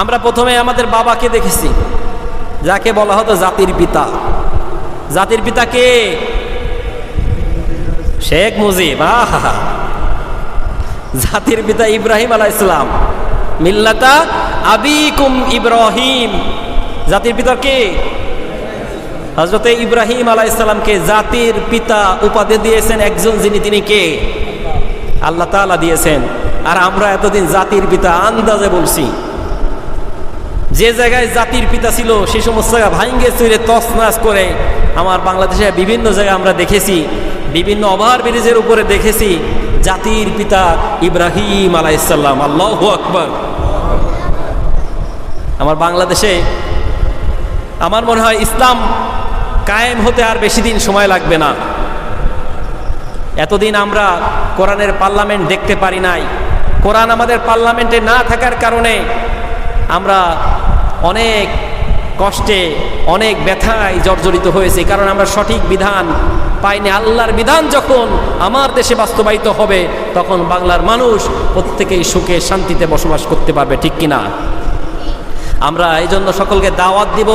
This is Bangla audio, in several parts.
আমরা প্রথমে আমাদের বাবাকে দেখেছি, যাকে বলা হতো জাতির পিতা। জাতির পিতা কে? শেখ মুজিব আহা জাতির পিতা ইব্রাহিম আলাহ ইসলাম মিল্লাতা আবিকুম ইব্রাহিম। জাতির পিতা কে? হজরত ইব্রাহিম আলাহ ইসলামকে জাতির পিতা উপাধি দিয়েছেন একজন যিনি, তিনি কে? আল্লাহ তাআলা দিয়েছেন। আর আমরা এতদিন জাতির পিতা আন্দাজে বলছি। যে জায়গায় জাতির পিতা ছিল, সে সমস্ত জায়গা ভাঙ্গে চুরে তছনাছ করে আমার বাংলাদেশে বিভিন্ন জায়গায় আমরা দেখেছি, বিভিন্ন ওভার ব্রিজের উপরে দেখেছি জাতির পিতা ইব্রাহিম আলাইসাল্লাম আল্লাহ আকবর। আমার বাংলাদেশে আমার মনে হয় ইসলাম কায়েম হতে আর বেশি দিন সময় লাগবে না। এতদিন আমরা কোরআনের পার্লামেন্ট দেখতে পারি নাই। কোরআন আমাদের পার্লামেন্টে না থাকার কারণে আমরা অনেক কষ্টে, অনেক ব্যথায় জর্জরিত হয়েছে। কারণ আমরা সঠিক বিধান পাইনি। আল্লাহর বিধান যখন আমার দেশে বাস্তবায়িত হবে, তখন বাংলার মানুষ প্রত্যেকেই সুখে শান্তিতে বসবাস করতে পারবে, ঠিক কিনা? আমরা এই জন্য সকলকে দাওয়াত দিব,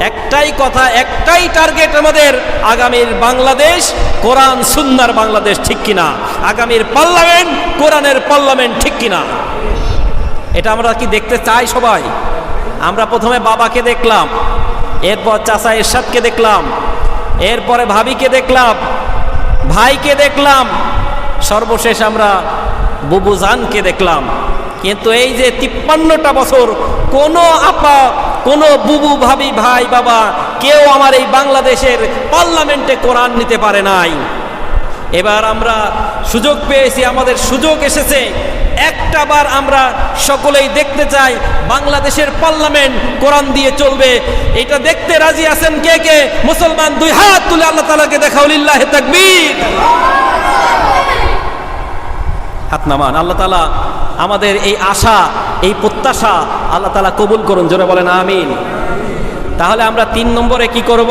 একটাই কথা, একটাই টার্গেট আমাদের, আগামীর বাংলাদেশ, কোরআন, সুন্নার বাংলাদেশ, ঠিক কিনা? আগামীর পার্লামেন্ট কোরআনের পার্লামেন্ট ঠিক কিনা? এটা আমরা কি দেখতে চাই সবাই? আমরা প্রথমে বাবাকে দেখলাম, এরপর চাচা এরশাদকে দেখলাম, এরপরে ভাবিকে দেখলাম, ভাইকে দেখলাম, সর্বশেষ আমরা বুবুজানকে দেখলাম। কিন্তু এই যে তিপ্পান্নটা বছর কোনো আপা, কোনো বুবু, ভাবি, ভাই, বাবা কেউ আমার এই বাংলাদেশের পার্লামেন্টে কোরআন নিতে পারে নাই। এবার আমরা সুযোগ পেয়েছি, আমাদের সুযোগ এসেছে। একটা বার আমরা সকলেই দেখতে চাই, বাংলাদেশের পার্লামেন্ট কোরআন দিয়ে চলবে। এটা দেখতে রাজি আছেন কে কে? মুসলমান দুই হাত তুলে আল্লাহ তালাকে দেখাউলিল্লাহ তাকবীর। হাত নামান। আল্লাহ তালা আমাদের এই আশা, এই প্রত্যাশা আল্লাহ তালা কবুল করুন, জোরে বলেন আমিন। তাহলে আমরা তিন নম্বরে কি করব?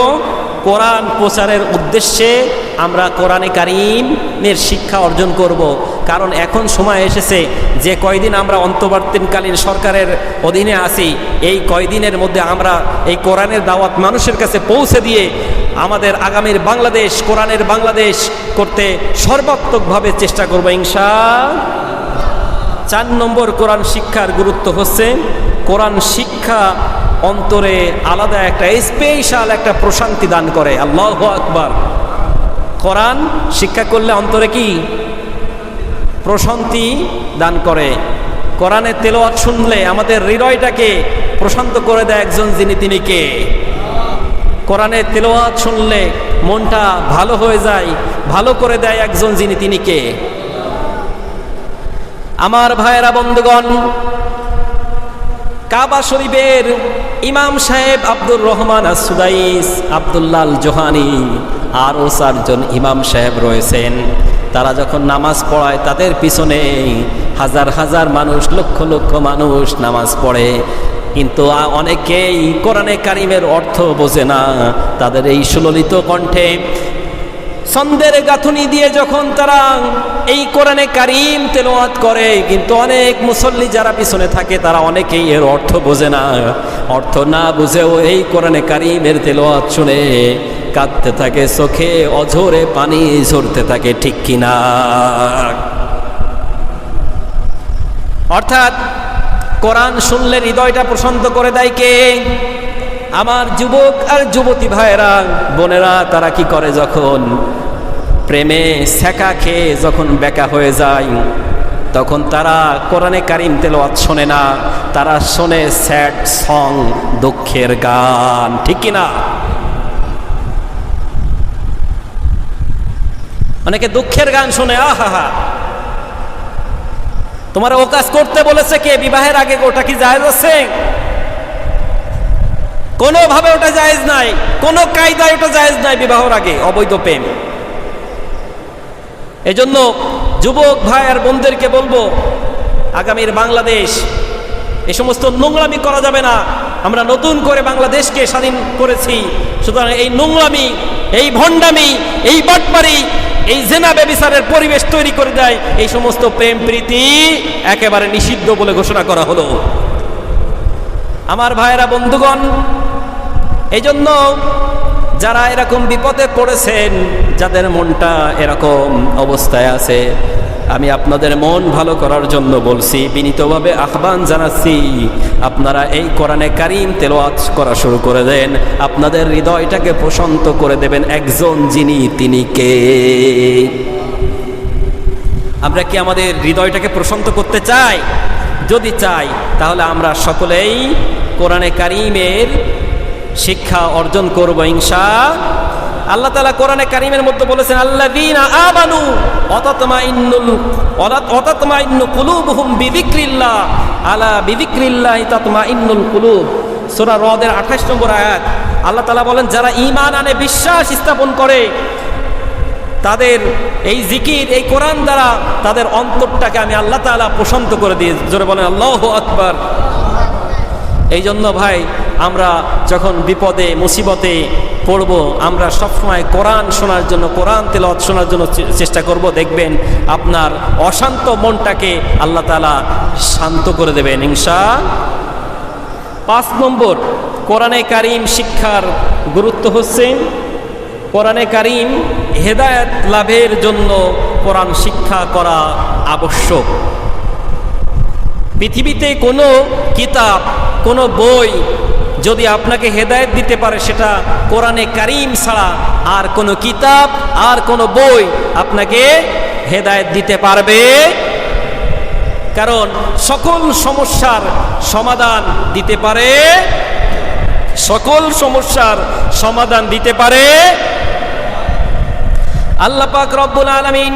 কোরআন প্রচারের উদ্দেশ্যে আমরা কোরআনে কারিমের শিক্ষা অর্জন করব। কারণ এখন সময় এসেছে যে কয়দিন আমরা অন্তর্বর্তীকালীন সরকারের অধীনে আছি, এই কয়দিনের মধ্যে আমরা এই কোরআনের দাওয়াত মানুষের কাছে পৌঁছে দিয়ে আমাদের আগামীর বাংলাদেশ, কোরআনের বাংলাদেশ করতে সর্বাত্মকভাবে চেষ্টা করব ইনশা। চার নম্বর কোরআন শিক্ষার গুরুত্ব হচ্ছে, কোরআন শিক্ষা অন্তরে আলাদা একটা স্পেশাল একটা প্রশান্তি দান করে। আল্লাহ আকবার। কোরআন শিক্ষা করলে অন্তরে কি? প্রশান্তি দান করে। কোরআনের তেলোয়াত শুনলে আমাদের হৃদয়টাকে প্রশান্ত করে দেয় একজন যিনি তিনি কে? কোরআনের তেলোয়াত শুনলে মনটা ভালো হয়ে যায়, ভালো করে দেয় একজন যিনি তিনি কে? আমার ভাইয়েরা বন্ধুগণ, কাবা শরীফের ইমাম সাহেব Abdur Rahman Sudais Abdullah Juhani আরও চারজন ইমাম সাহেব রয়েছেন। তারা যখন নামাজ পড়ায়, তাদের পিছনে হাজার হাজার মানুষ, লক্ষ লক্ষ মানুষ নামাজ পড়ে। কিন্তু অনেকেই কোরআনে কারিমের অর্থ বোঝে না। তাদের এই সুললিত কণ্ঠে ছন্দের গাঁথুনি দিয়ে যখন তারা এই কোরআনে কারিম তেলোয়াত করে, কিন্তু অনেক মুসল্লি যারা পিছনে থাকে, তারা অনেকেই এর অর্থ বোঝে না। অর্থ না বুঝেও এই কোরআনে কারিমের তেলোয়াত শুনে কাঁদতে থাকে, চোখে অঝরে পানি ঝরতে থাকে, ঠিক কিনা? অর্থাৎ কোরআন শুনলে হৃদয়টা প্রশান্ত করে দেয় কে? আমার যুবক আর যুবতী ভাইয়েরা, বোনেরা, তারা কি করে যখন প্রেমে সেকা খেয়ে যখন বেকা হয়ে যায়, তখন তারা কোরআনে কারিম তেলোয়াত শোনে না, তারা শোনে স্যাড সং, দুঃখের গান, ঠিক কিনা? অনেকে দুঃখের গান শুনে আহা হা তোমার ও কাজ করতে বলেছে কে? বিবাহের আগে ওটা কি জায়েজ আছে? কোনোভাবে ওটা জায়েজ নাই, কোনো কায়দায় ওটা জায়েজ নাই বিবাহর আগে, অবৈধ প্রেম। এজন্য যুবক ভাই আর বোনদেরকে বলব, আগামীর বাংলাদেশ, এ সমস্ত নোংরামি করা যাবে না। আমরা নতুন করে বাংলাদেশকে স্বাধীন করেছি। সুতরাং এই নোংরামি, এই ভণ্ডামি, এই বাটপারি এই জেনা ব্যবিচারের পরিবেশ তৈরি করে দেয়। এই সমস্ত প্রেম প্রীতি একেবারে নিষিদ্ধ বলে ঘোষণা করা হলো। আমার ভাইয়েরা, বন্ধুগণ এই জন্য যারা এরকম বিপদে পড়েছেন, যাদের মনটা এরকম অবস্থায় আছে আমি আপনাদের মন ভালো করার জন্য বলছি, বিনীতভাবে আহ্বান জানাচ্ছি, আপনারা এই কোরআনে কারিম তেলোয়াত করা শুরু করে দেন, আপনাদের হৃদয়টাকে প্রশান্ত করে দেবেন একজন যিনি, তিনি কে? আমরা কি আমাদের হৃদয়টাকে প্রশান্ত করতে চাই? যদি চাই, তাহলে আমরা সকলেই কোরআনে কারিমের শিক্ষা অর্জন করব, ইনশা আল্লাহ তালা কোরআনে কারিমের মধ্যে বলেছেন আল্লাহ আমানু অততমা ইন্নুল অততমা ইন্নু কুলুবহুম বিদিক্রিল্লাহ আলা বিদিক্রিল্লাহ ততমা ইন্নুল কুলুব। সূরা রদের 28 নম্বর আয়াত, আল্লাহ তালা বলেন, যারা ঈমান আনে, বিশ্বাস স্থাপন করে, তাদের এই জিকির, এই কোরআন দ্বারা তাদের অন্তরটাকে আমি আল্লাহ তাআলা প্রশান্ত করে দিয়ে, জোরে বলেন, আল্লাহ আকবার। এই জন্য ভাই, আমরা যখন বিপদে, মুসিবতে পড়ব, আমরা সবসময় কোরআন শোনার জন্য, কোরআন তেলত শোনার জন্য চেষ্টা করব। দেখবেন আপনার অশান্ত মনটাকে আল্লাহ তালা শান্ত করে দেবেন ইনশা পাঁচ নম্বর, কোরআনে কারিম শিক্ষার গুরুত্ব হচ্ছে, কোরআনে কারিম হেদায়েত লাভের জন্য কোরআন শিক্ষা করা আবশ্যক। পৃথিবীতে কোনো কিতাব, কোনো বই যদি আপনাকে হেদায়েত দিতে পারে, সেটা কোরআনে কারিম ছাড়া আর কোনো কিতাব আর কোনো বই আপনাকে হেদায়েত দিতে পারবে। কারণ সকল সমস্যার সমাধান দিতে পারে, সকল সমস্যার সমাধান দিতে পারে। আল্লাহ পাক রব্বুল আলামিন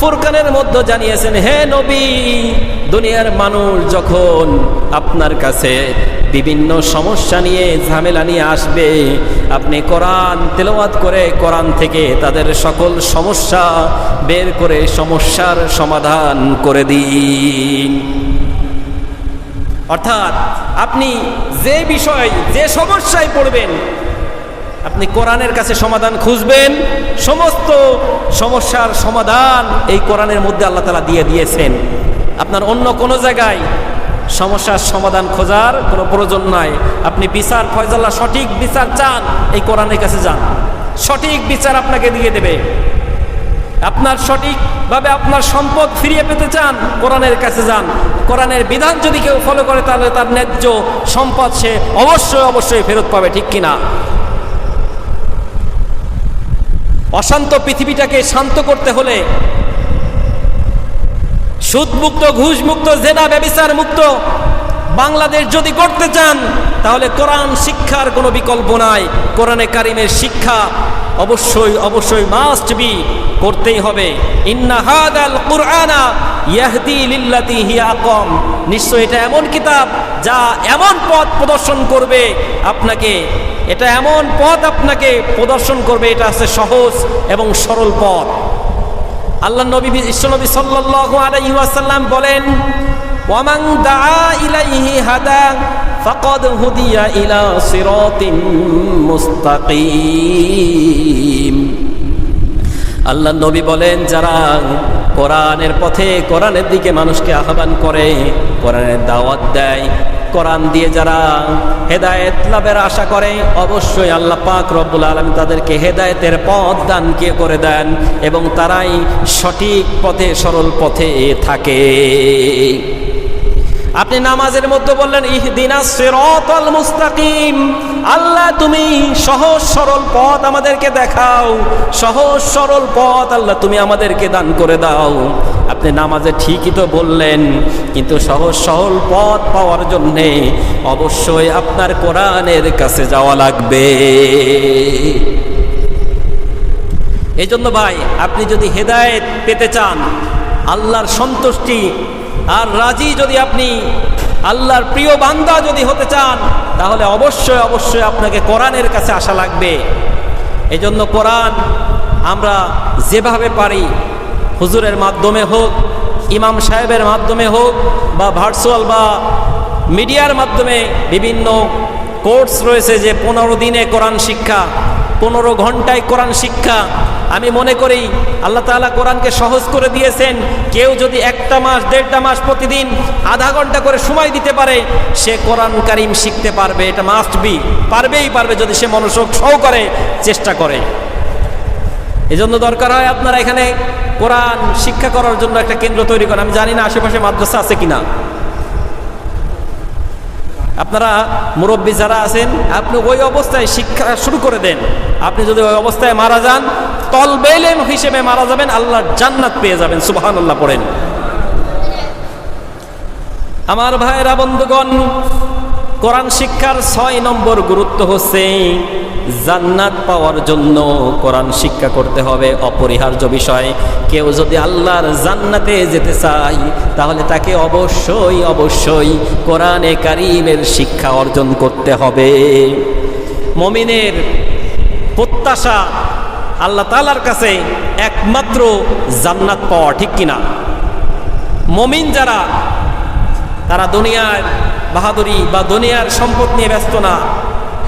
ফুরকানের মধ্যে জানিয়েছেন, হে নবী, দুনিয়ার মানুষ যখন আপনার কাছে বিভিন্ন সমস্যা নিয়ে, ঝামেলা নিয়ে আসবে, আপনি কোরআন তেলাওয়াত করে কোরআন থেকে তাদের সকল সমস্যা বের করে সমস্যার সমাধান করে দিন। অর্থাৎ আপনি যে বিষয়, যে সমস্যায় পড়বেন আপনি কোরআনের কাছে সমাধান খুঁজবেন, সমস্ত সমস্যার সমাধান এই কোরআনের মধ্যে আল্লাহ তালা দিয়ে দিয়েছেন। আপনার অন্য কোনো জায়গায় সমস্যার সমাধান খোঁজার কোনো প্রয়োজন নাই। আপনি বিচার ফয়জাল্লাহ, সঠিক বিচার চান, এই কোরআনের কাছে যান। সঠিক বিচার আপনাকে দিয়ে দেবে। আপনার সঠিকভাবে আপনার সম্পদ ফিরিয়ে পেতে চান, কোরআনের কাছে যান। কোরআনের বিধান যদি কেউ ফলো করে, তাহলে তার ন্যায্য সম্পদ সে অবশ্যই অবশ্যই ফেরত পাবে, ঠিক কিনা? অশান্ত পৃথিবীটাকে শান্ত করতে হলে সুদমুক্ত ঘুষমুক্ত জেনা ব্যবিচার মুক্ত বাংলাদেশ যদি করতে চান, তাহলে কোরআন শিক্ষার কোনো বিকল্প নাই। কোরআনে কারিমের শিক্ষা অবশ্যই অবশ্যই মাস্ট বি করতেই হবে। হিয়া নিশ্চয় এটা এমন কিতাব যা এমন পথ প্রদর্শন করবে আপনাকে, এটা এমন পথ আপনাকে প্রদর্শন করবে, এটা আছে সহজ এবং সরল পথ। আল্লাহ নবী, বিশ্বনবী সাল্লাল্লাহু আলাইহি ওয়াসাল্লাম বলেন ওয়ামান দাআ ইলাইহি হাদা ফাকাদ হুদিয়া ইলা সিরাতিন মুস্তাকিম। আল্লাহ নবী বলেন, যারা কোরআনের পথে, কোরআনের দিকে মানুষকে আহ্বান করে, কোরআনের দাওয়াত দেয়, কোরআন দিয়ে যারা হেদায়েত লাভের আশা করে, অবশ্যই আল্লাহ পাক রব্বুল আলম তাদেরকে হেদায়েতের পথ দান কে করে দেন এবং তারাই সঠিক পথে, সরল পথে থাকে। আপনি নামাজের মধ্যে বললেন, ইহদিনা সিরাতাল মুস্তাকিম। আল্লাহ, তুমি সহজ সরল পথ আমাদেরকে দেখাও। সহজ সরল পথ আল্লাহ, তুমি আমাদেরকে দান করে দাও। আপনি নামাজে ঠিকই তো বললেন, কিন্তু সহজ সরল পথ পাওয়ার জন্যে অবশ্যই আপনার কোরআনের কাছে যাওয়া লাগবে। এই জন্য ভাই, আপনি যদি হেদায়েত পেতে চান, আল্লাহর সন্তুষ্টি আর রাজি যদি আপনি, আল্লাহর প্রিয় বান্দা যদি হতে চান, তাহলে অবশ্যই অবশ্যই আপনাকে কোরআনের কাছে আসা লাগবে। এই জন্য কোরআন আমরা যেভাবে পারি, হুজুরের মাধ্যমে হোক, ইমাম সাহেবের মাধ্যমে হোক, বা ভার্চুয়াল বা মিডিয়ার মাধ্যমে বিভিন্ন কোর্স রয়েছে যে পনেরো দিনে কোরআন শিক্ষা, পনেরো ঘন্টায় কোরআন শিক্ষা আমি মনে করি আল্লাহ তাআলা কোরআনকে সহজ করে দিয়েছেন। কেউ যদি একটা মাস, দেড়টা মাস প্রতিদিন আধা ঘণ্টা করে সময় দিতে পারে, সে কোরআন কারিম শিখতে পারবে। এটা মাস্ট বি পারবেই পারবে যদি সে মনোযোগ সহকারে চেষ্টা করে। এজন্য দরকার হয় আপনারা এখানে কোরআন শিক্ষা করার জন্য একটা কেন্দ্র তৈরি করেন। আমি জানি না আশেপাশে মাদ্রাসা আছে কিনা। আপনারা মুরব্বী যারা আছেন, আপনি ওই অবস্থায় শিক্ষা শুরু করে দেন। আপনি যদি ওই অবস্থায় মারা যান, তলবেলেম হিসেবে মারা যাবেন, আল্লাহ জান্নাত পেয়ে যাবেন সুবাহান্লাহ পড়েন। আমার ভাইয়েরা বন্ধুগণ, কোরআন শিক্ষার ছয় নম্বর গুরুত্ব হচ্ছে জান্নাত পাওয়ার জন্য কোরআন শিক্ষা করতে হবে, অপরিহার্য বিষয়। কেউ যদি আল্লাহর জান্নাতে যেতে চায়, তাহলে তাকে অবশ্যই অবশ্যই কোরআনে কারিমের শিক্ষা অর্জন করতে হবে। মমিনের প্রত্যাশা আল্লাহ তালার কাছে একমাত্র জান্নাত পাওয়া ঠিক কিনা? মমিন যারা, তারা দুনিয়ার বাহাদুরি বা দুনিয়ার সম্পদ নিয়ে ব্যস্ত না।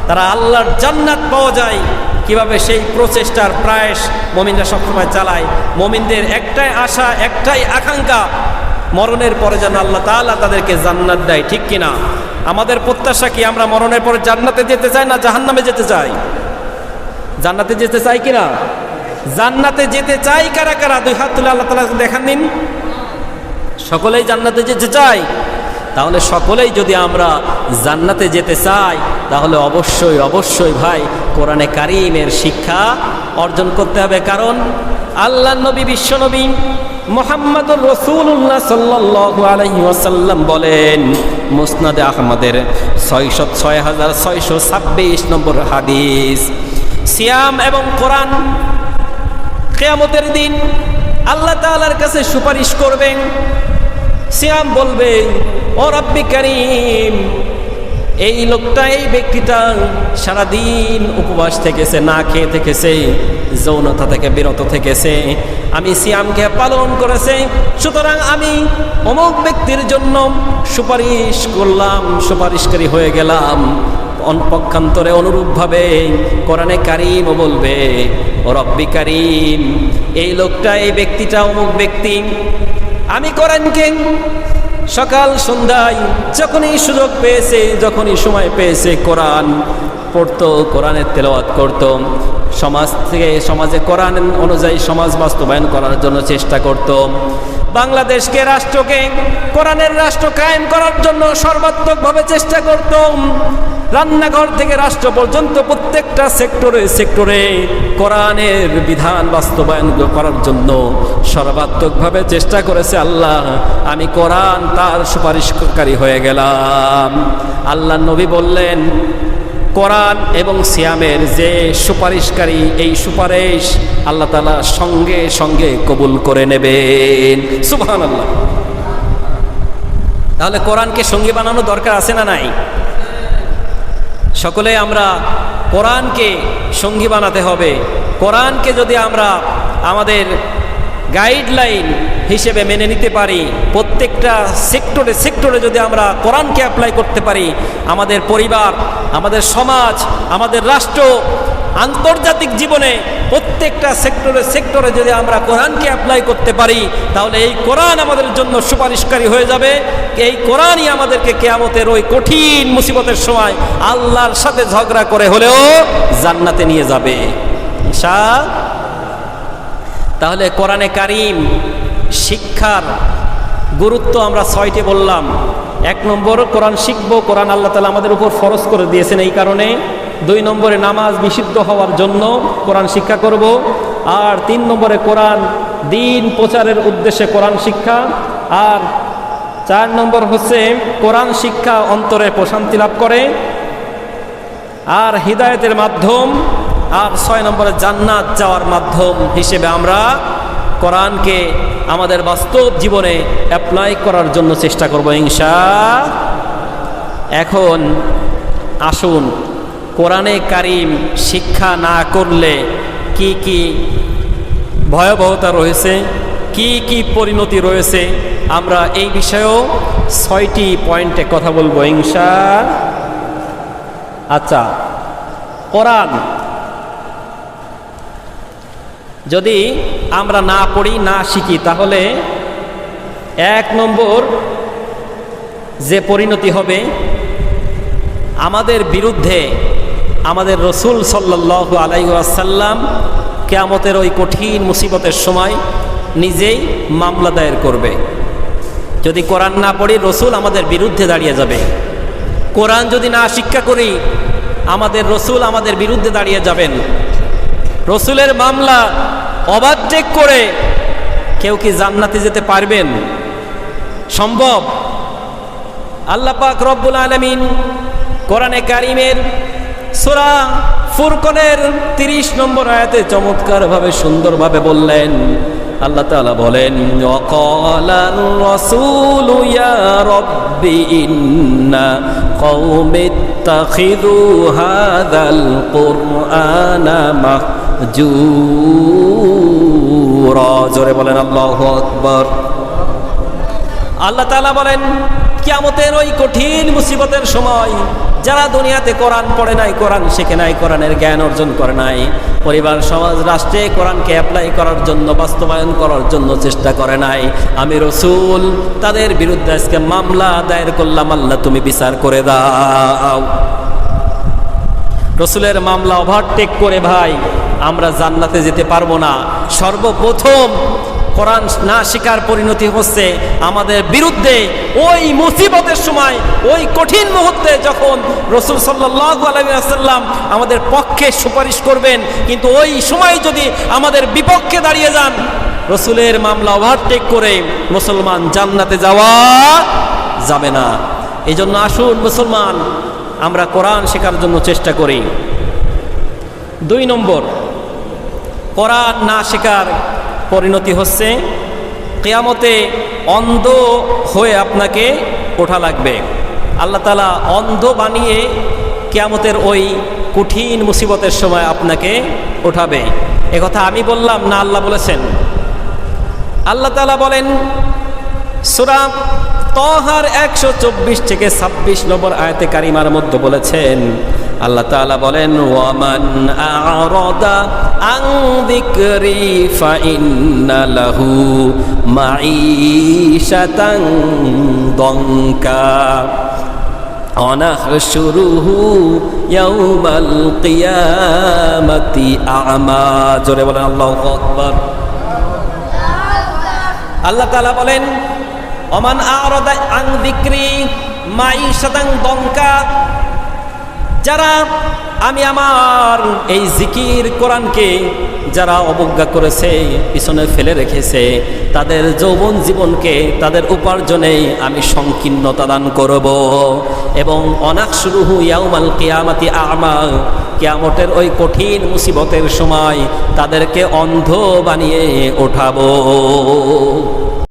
তারা আল্লাহর জান্নাত পাওয়া যায়। কীভাবে সেই প্রচেষ্টার প্রায়শ মমিনরা সবসময় চালায়। মমিনদের একটাই আশা, একটাই আকাঙ্ক্ষা, মরণের পরে যেন আল্লাহ তাআলা তাদেরকে জান্নাত দেয়, ঠিক কিনা? আমাদের প্রত্যাশা কি আমরা মরণের পরে জান্নাতে যেতে চাই না জাহান্নামে যেতে চাই? জান্নাতে যেতে চাই কিনা? জান্নাতে যেতে চাই কারা কারা? দুই হাত তুলে আল্লাহ তালা দেখান দিন। সকলেই জান্নাতে যেতে চাই তাহলে সকলেই যদি আমরা জান্নাতে যেতে চাই, তাহলে অবশ্যই অবশ্যই ভাই কোরআনে কারিমের শিক্ষা অর্জন করতে হবে। কারণ আল্লাহ নবী বিশ্বনবী মোহাম্মদুর রসুল্লাহ সাল্লাল্লাহু আলাইহি ওয়াসাল্লাম বলেন, মুসনাদে আহমদের ছয়শো ছয় হাজার ছয়শো ছাব্বিশ নম্বর হাদিস, সিয়াম এবং কোরআন কেয়ামতের দিন আল্লাহ তাআলার কাছে সুপারিশ করবেন। সিয়াম বলবে ও রব্বি করিম, এই লোকটা, এই ব্যক্তিটা সারাদিন উপবাস থেকেছে, না খেয়ে থেকেছে, যৌনতা থেকে, বিরত থেকেছে। আমি সিয়ামকে পালন করেছে, সুতরাং আমি অমুক ব্যক্তির জন্য সুপারিশ করলাম, সুপারিশকারী হয়ে গেলাম। পক্ষান্তরে অনুরূপভাবে কোরআনে কারিমও বলবে, ও রব্বি কারিম, এই লোকটা, এই ব্যক্তিটা অমুক ব্যক্তি। আমি কোরআনকে সকাল সন্ধ্যায় যখনই সুযোগ পেয়েছে, যখনই সময় পেয়েছে কোরআন পড়ত, কোরআনের তেলাওয়াত করত। সমাজ থেকে, সমাজে কোরআন অনুযায়ী সমাজ বাস্তবায়ন করার জন্য চেষ্টা করত। বাংলাদেশকে রাষ্ট্রকে কোরআনের রাষ্ট্র কায়েম করার জন্য সর্বাত্মকভাবে চেষ্টা করত। রান্নাঘর থেকে রাষ্ট্র পর্যন্ত প্রত্যেকটা সেক্টরে সেক্টরে কোরআনের বিধান বাস্তবায়ন করার জন্য সর্বাত্মকভাবে চেষ্টা করেছে আল্লাহ। আমি কোরআন তার সুপারিশকারী হয়ে গেলাম। আল্লাহ নবী বললেন, কোরআন এবং সিয়ামের যে সুপারিশকারী, এই সুপারিশ আল্লাহ তালা সঙ্গে সঙ্গে কবুল করে নেবেন। সুবহান আল্লাহ তাহলে কোরআনকে সঙ্গী বানানো দরকার আছে না নাই? সকলে আমরা কোরআনকে সঙ্গী বানাতে হবে। কোরআনকে যদি আমরা আমাদের গাইডলাইন হিসেবে মেনে নিতে পারি। প্রত্যেকটা সেক্টরে সেক্টরে যদি আমরা কোরআনকে অ্যাপ্লাই করতে পারি, আমাদের পরিবার, আমাদের সমাজ, আমাদের রাষ্ট্র, আন্তর্জাতিক জীবনে প্রত্যেকটা সেক্টরে সেক্টরে যদি আমরা কোরআনকে অ্যাপ্লাই করতে পারি, তাহলে এই কোরআন আমাদের জন্য সুপারিশকারী হয়ে যাবে। এই কোরআনই আমাদেরকে কেয়ামতের ওই কঠিন মুসিবতের সময় আল্লাহর সাথে ঝগড়া করে হলেও জান্নাতে নিয়ে যাবে। তাহলে কোরআনে কারিম, শিক্ষার গুরুত্ব আমরা ছয়টি বললাম। এক নম্বর, কোরআন শিখব, কোরআন আল্লাহ তালা আমাদের উপর ফরজ করে দিয়েছেন এই কারণে। দুই নম্বরে নামাজ নিষিদ্ধ হওয়ার জন্য কোরআন শিক্ষা করব। আর তিন নম্বরে কোরআন দিন প্রচারের উদ্দেশ্যে কোরআন শিক্ষা। আর চার নম্বর হচ্ছে, কোরআন শিক্ষা অন্তরে প্রশান্তি লাভ করে। আর হৃদায়তের মাধ্যম আর ছয় নম্বরে জান্নাত যাওয়ার মাধ্যম হিসেবে আমরা কোরআনকে আমাদের বাস্তব জীবনে অ্যাপ্লাই করার জন্য চেষ্টা করব ইনশা। এখন আসুন, কোরআনে কারিম শিক্ষা না করলে কি কি ভয়াবহতা রয়েছে, কি কি পরিণতি রয়েছে, আমরা এই বিষয়েও ছয়টি পয়েন্টে কথা বলব ইংসা আচ্ছা কোরআন যদি আমরা না পড়ি, না শিখি, তাহলে এক নম্বর যে পরিণতি হবে আমাদের বিরুদ্ধে আমাদের রসুল সাল্লাহ আলাইসাল্লাম কেয়ামতের ওই কঠিন মুসিবতের সময় নিজেই মামলা দায়ের করবে। যদি কোরআন না পড়ি, রসুল আমাদের বিরুদ্ধে দাঁড়িয়ে যাবে। কোরআন যদি না শিক্ষা করি, আমাদের রসুল আমাদের বিরুদ্ধে দাঁড়িয়ে যাবেন। রসুলের মামলা অবাধ্যেক করে কেউ কি জান্নাতে যেতে পারবেন? সম্ভব? পাক রব্বুল আলমিন কোরআনে কারিমের সোরা ফুরকনের তিরিশ নম্বর আয়াতে চমৎকারভাবে সুন্দরভাবে বললেন। আল্লাহ তাআলা বলেন অকলান রসুল ইয়া রব্বি হাদাল জোরে বলেন আল্লাহু আকবার। আল্লাহ তাআলা বলেন, কিয়ামতের ওই কঠিন মুসিবতের সময় যারা দুনিয়াতে কোরআন পড়ে নাই, কোরআন শিখে নাই, কোরআনের জ্ঞান অর্জন করে নাই, পরিবার, সমাজ, রাষ্ট্রে কোরআনকে অ্যাপ্লাই করার জন্য, বাস্তবায়ন করার জন্য চেষ্টা করে নাই, আমি রসুল, তাদের বিরুদ্ধে আজকে মামলা দায়ের করলাম, আল্লাহ তুমি বিচার করে দাও। রসুলের মামলা ওভারটেক করে ভাই আমরা জান্নাতে যেতে পারব না। সর্বপ্রথম কোরআন না শিকার পরিণতি হচ্ছে আমাদের বিরুদ্ধে ওই মুসিবতের সময়, ওই কঠিন মুহূর্তে যখন রসুল সাল্লাহ আলাইসাল্লাম আমাদের পক্ষে সুপারিশ করবেন, কিন্তু ওই সময় যদি আমাদের বিপক্ষে দাঁড়িয়ে যান, রসুলের মামলা ওভারটেক করে মুসলমান জান্নাতে যাওয়া যাবে না। এই জন্য আসুন মুসলমান, আমরা কোরআন শেখার জন্য চেষ্টা করি। দুই নম্বর কোরআন না শেখার পরিণতি হচ্ছে, কেয়ামতে অন্ধ হয়ে আপনাকে ওঠা লাগবে। আল্লাহ তালা অন্ধ বানিয়ে কেয়ামতের ওই কঠিন মুসিবতের সময় আপনাকে ওঠাবে। কথা আমি বললাম না আল্লাহ বলেছেন। আল্লাহ তালা বলেন, সুরা তহার একশো চব্বিশ থেকে ছাব্বিশ নম্বর আয়তে কারিমার মধ্যে বলেছেন, আল্লাহ তাআলা বলেন, ওয়ামান আরাদা আন যিকরি ফাইন্না লাহু মাঈশাতান দঙ্কা অনাহশুরুহু ইয়াউমাল কিয়ামাতি আ'মা। জোরে বলেন, আল্লাহু আকবার। আল্লাহ তাআলা বলেন অমান আরাদা আন যিকরি মাঈশাতান দঙ্কা যারা আমি আমার এই জিকির কোরআনকে যারা অবজ্ঞা করেছে, পিছনে ফেলে রেখেছে, তাদের যৌবন জীবনকে, তাদের উপার্জনে আমি সংকীর্ণতা দান করব। এবং অনাক শুরু ইয়াউমাল কেয়ামাতি আমা, কেয়ামতের ওই কঠিন মুসিবতের সময় তাদেরকে অন্ধ বানিয়ে ওঠাবো।